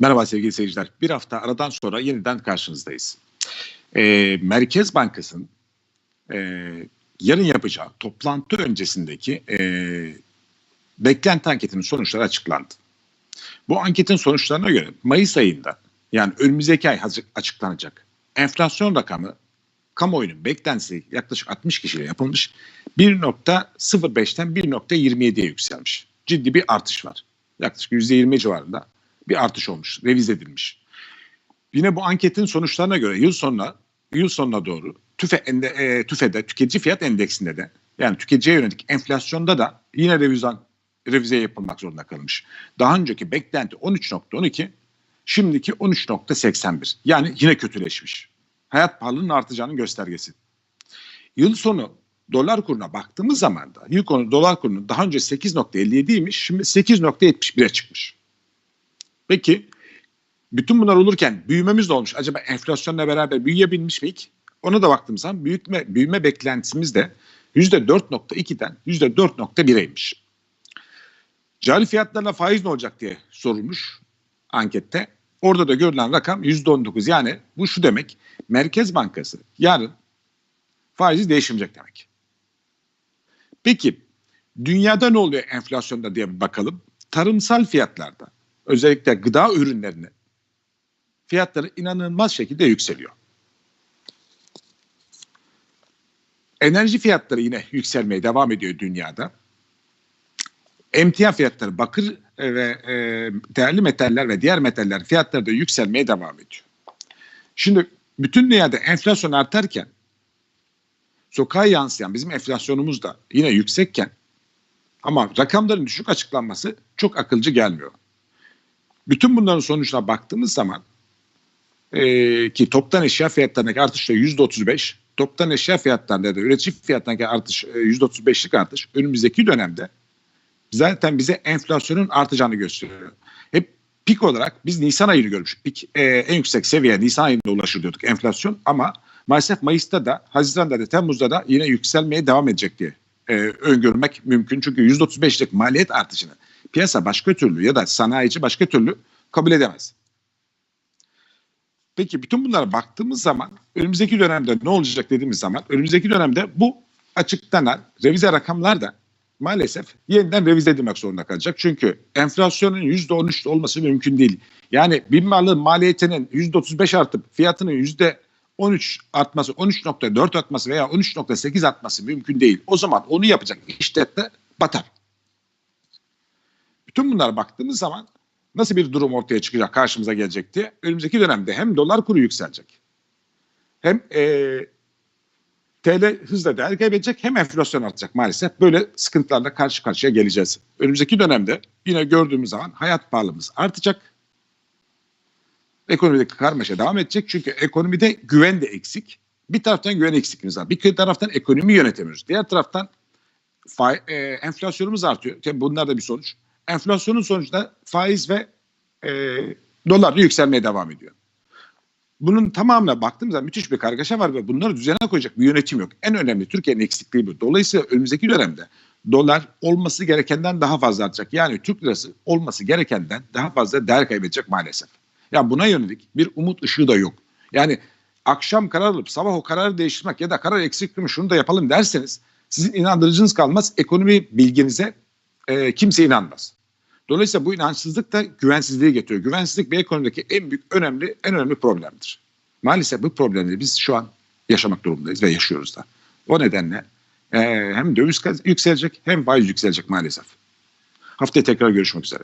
Merhaba sevgili seyirciler. Bir hafta aradan sonra yeniden karşınızdayız. Ee, Merkez Bankası'nın e, yarın yapacağı toplantı öncesindeki e, beklenti anketinin sonuçları açıklandı. Bu anketin sonuçlarına göre Mayıs ayında yani önümüzdeki ay açıklanacak enflasyon rakamı kamuoyunun beklentisi yaklaşık 60 kişiyle yapılmış 1.05'ten 1.27'ye yükselmiş. Ciddi bir artış var. Yaklaşık %20 civarında bir artış olmuş, revize edilmiş. Yine bu anketin sonuçlarına göre yıl sonuna yıl sonuna doğru TÜFE ende, e, TÜFE'de tüketici fiyat endeksinde de yani tüketiciye yönelik enflasyonda da yine revizyon revize yapılmak zorunda kalmış. Daha önceki beklenti 13.12, şimdiki 13.81. Yani yine kötüleşmiş. Hayat pahalılığının artacağının göstergesi. Yıl sonu dolar kuruna baktığımız zaman da yıl konu dolar kurunun daha önce 8.57'ymiş şimdi 8.71'e çıkmış. Peki bütün bunlar olurken büyümemiz ne olmuş? Acaba enflasyonla beraber büyüyebilmiş miyik? Ona da baktığımız zaman büyüme, büyüme beklentimiz de %4.2'den %4.1'eymiş. Cari fiyatlarla faiz ne olacak diye sorulmuş ankette. Orada da görülen rakam %19. Yani bu şu demek Merkez Bankası yarın faizi değişmeyecek demek. Peki dünyada ne oluyor enflasyonda diye bir bakalım. Tarımsal fiyatlarda özellikle gıda ürünlerinin fiyatları inanılmaz şekilde yükseliyor. Enerji fiyatları yine yükselmeye devam ediyor dünyada. Emtia fiyatları, bakır ve e, değerli metaller ve diğer metaller fiyatları da yükselmeye devam ediyor. Şimdi bütün dünyada enflasyon artarken sokağa yansıyan bizim enflasyonumuz da yine yüksekken ama rakamların düşük açıklanması çok akılcı gelmiyor. Bütün bunların sonucuna baktığımız zaman e, ki toptan eşya fiyatlarındaki artış da %35, toptan eşya fiyatlarında da üretici fiyatlarındaki artış e, %35'lik artış önümüzdeki dönemde zaten bize enflasyonun artacağını gösteriyor. Hep pik olarak biz Nisan ayını görmüş. Pik e, en yüksek seviye Nisan ayında ulaşır diyorduk enflasyon ama maalesef Mayıs'ta da Haziran'da da Temmuz'da da yine yükselmeye devam edecek diye e, öngörmek mümkün. Çünkü %35'lik maliyet artışını piyasa başka türlü ya da sanayici başka türlü kabul edemez. Peki bütün bunlara baktığımız zaman önümüzdeki dönemde ne olacak dediğimiz zaman önümüzdeki dönemde bu açıklanan revize rakamlar da maalesef yeniden revize edilmek zorunda kalacak. Çünkü enflasyonun %13 olması mümkün değil. Yani bir malın maliyetinin %35 artıp fiyatının %13 artması, 13.4 artması veya 13.8 artması mümkün değil. O zaman onu yapacak işletme batar. Bütün bunlara baktığımız zaman nasıl bir durum ortaya çıkacak, karşımıza gelecek diye önümüzdeki dönemde hem dolar kuru yükselecek hem e, TL hızla değer kaybedecek hem enflasyon artacak maalesef. Böyle sıkıntılarla karşı karşıya geleceğiz. Önümüzdeki dönemde yine gördüğümüz zaman hayat pahalımız artacak. Ekonomideki karmaşa devam edecek. Çünkü ekonomide güven de eksik. Bir taraftan güven eksikliğimiz var. Bir taraftan ekonomi yönetemiyoruz. Diğer taraftan e, enflasyonumuz artıyor. Tabii bunlar da bir sonuç. Enflasyonun sonucunda faiz ve e, dolar da yükselmeye devam ediyor. Bunun tamamına baktığımız zaman müthiş bir kargaşa var ve bunları düzene koyacak bir yönetim yok. En önemli Türkiye'nin eksikliği bu. Dolayısıyla önümüzdeki dönemde dolar olması gerekenden daha fazla artacak. Yani Türk lirası olması gerekenden daha fazla değer kaybedecek maalesef. Yani buna yönelik bir umut ışığı da yok. Yani akşam karar alıp sabah o kararı değiştirmek ya da karar eksikliği mi şunu da yapalım derseniz sizin inandırıcınız kalmaz. Ekonomi bilginize e, kimse inanmaz. Dolayısıyla bu inançsızlık da güvensizliği getiriyor. Güvensizlik bir ekonomideki en büyük, önemli, en önemli problemdir. Maalesef bu problemleri biz şu an yaşamak durumundayız ve yaşıyoruz da. O nedenle e, hem döviz yükselecek hem faiz yükselecek maalesef. Haftaya tekrar görüşmek üzere.